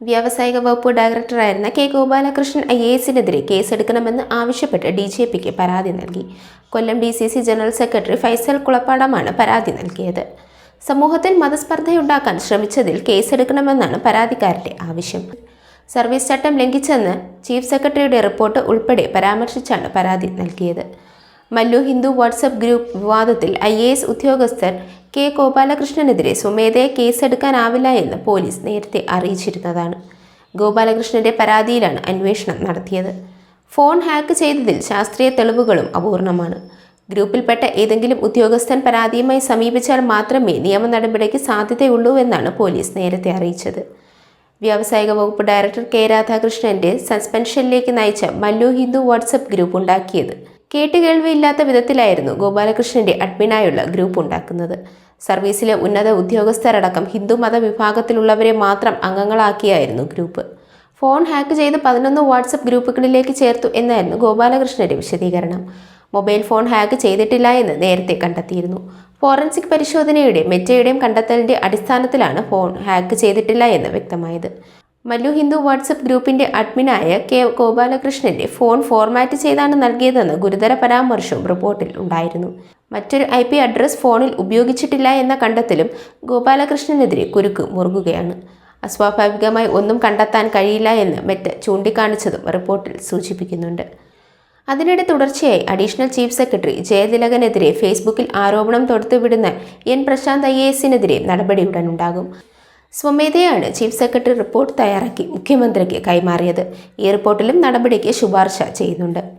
വ്യാവസായിക വകുപ്പ് ഡയറക്ടറായിരുന്ന കെ ഗോപാലകൃഷ്ണൻ ഐ എ എസിനെതിരെ കേസെടുക്കണമെന്ന് ആവശ്യപ്പെട്ട് ഡി ജി പിക്ക് പരാതി നൽകി. Kollam D C C general secretary Faisal കുളപ്പാടമാണ് പരാതി നൽകിയത്. സമൂഹത്തിൽ മതസ്പർദ്ധയുണ്ടാക്കാൻ ശ്രമിച്ചതിൽ കേസെടുക്കണമെന്നാണ് പരാതിക്കാരുടെ ആവശ്യം. സർവീസ് ചട്ടം ലംഘിച്ചെന്ന് ചീഫ് സെക്രട്ടറിയുടെ റിപ്പോർട്ട് ഉൾപ്പെടെ പരാമർശിച്ചാണ് പരാതി നൽകിയത്. മല്ലു ഹിന്ദു വാട്സപ്പ് ഗ്രൂപ്പ് വിവാദത്തിൽ ഐ ഉദ്യോഗസ്ഥർ കെ ഗോപാലകൃഷ്ണനെതിരെ സ്വമേധയെ കേസെടുക്കാനാവില്ല എന്ന് പോലീസ് നേരത്തെ അറിയിച്ചിരുന്നതാണ്. ഗോപാലകൃഷ്ണന്റെ പരാതിയിലാണ് അന്വേഷണം നടത്തിയത്. ഫോൺ ഹാക്ക് ചെയ്തതിൽ ശാസ്ത്രീയ തെളിവുകളും അപൂർണമാണ്. ഗ്രൂപ്പിൽപ്പെട്ട ഏതെങ്കിലും ഉദ്യോഗസ്ഥൻ പരാതിയുമായി സമീപിച്ചാൽ മാത്രമേ നിയമ നടപടിക്ക് സാധ്യതയുള്ളൂ എന്നാണ് പോലീസ് നേരത്തെ അറിയിച്ചത്. വ്യാവസായിക വകുപ്പ് ഡയറക്ടർ കെ രാധാകൃഷ്ണന്റെ സസ്പെൻഷനിലേക്ക് നയിച്ച മല്ലു ഹിന്ദു വാട്സപ്പ് ഗ്രൂപ്പ് ഉണ്ടാക്കിയത്. കേട്ടുകേൾവിയില്ലാത്ത വിധത്തിലായിരുന്നു ഗോപാലകൃഷ്ണന്റെ അഡ്മിനായുള്ള ഗ്രൂപ്പ് ഉണ്ടാക്കുന്നത്. സർവീസിലെ ഉന്നത ഉദ്യോഗസ്ഥരടക്കം ഹിന്ദു മത വിഭാഗത്തിലുള്ളവരെ മാത്രം അംഗങ്ങളാക്കിയായിരുന്നു ഗ്രൂപ്പ്. ഫോൺ ഹാക്ക് ചെയ്ത് പതിനൊന്ന് വാട്സപ്പ് ഗ്രൂപ്പുകളിലേക്ക് ചേർത്തു എന്നായിരുന്നു ഗോപാലകൃഷ്ണന്റെ വിശദീകരണം. മൊബൈൽ ഫോൺ ഹാക്ക് ചെയ്തിട്ടില്ല എന്ന് നേരത്തെ കണ്ടെത്തിയിരുന്നു. ഫോറൻസിക് പരിശോധനയുടെ മെറ്റയുടെയും കണ്ടെത്തലിന്റെ അടിസ്ഥാനത്തിലാണ് ഫോൺ ഹാക്ക് ചെയ്തിട്ടില്ല എന്ന് വ്യക്തമായത്. മല്ലു ഹിന്ദു വാട്സപ്പ് ഗ്രൂപ്പിന്റെ അഡ്മിനായ കെ ഗോപാലകൃഷ്ണന്റെ ഫോൺ ഫോർമാറ്റ് ചെയ്താണ് നൽകിയതെന്ന് ഗുരുതര പരാമർശവും റിപ്പോർട്ടിൽ ഉണ്ടായിരുന്നു. മറ്റൊരു ഐ പി അഡ്രസ് ഫോണിൽ ഉപയോഗിച്ചിട്ടില്ല എന്ന കണ്ടെത്തലും ഗോപാലകൃഷ്ണനെതിരെ കുരുക്ക് മുറുകുകയാണ്. അസ്വാഭാവികമായി ഒന്നും കണ്ടെത്താൻ കഴിയില്ല എന്ന് മെറ്റ് ചൂണ്ടിക്കാണിച്ചതും റിപ്പോർട്ടിൽ സൂചിപ്പിക്കുന്നുണ്ട്. അതിനിടെ തുടർച്ചയായി അഡീഷണൽ ചീഫ് സെക്രട്ടറി ജയതിലകനെതിരെ ഫേസ്ബുക്കിൽ ആരോപണം തൊടുത്തുവിടുന്ന എൻ പ്രശാന്ത് ഐ എ എസിനെതിരെ നടപടി ഉടനുണ്ടാകും സ്വമേധയാണ് ചീഫ് സെക്രട്ടറി റിപ്പോർട്ട് തയ്യാറാക്കി മുഖ്യമന്ത്രിക്ക് കൈമാറിയത്. ഈ റിപ്പോർട്ടിലും നടപടിക്ക് ശുപാർശ ചെയ്യുന്നുണ്ട്.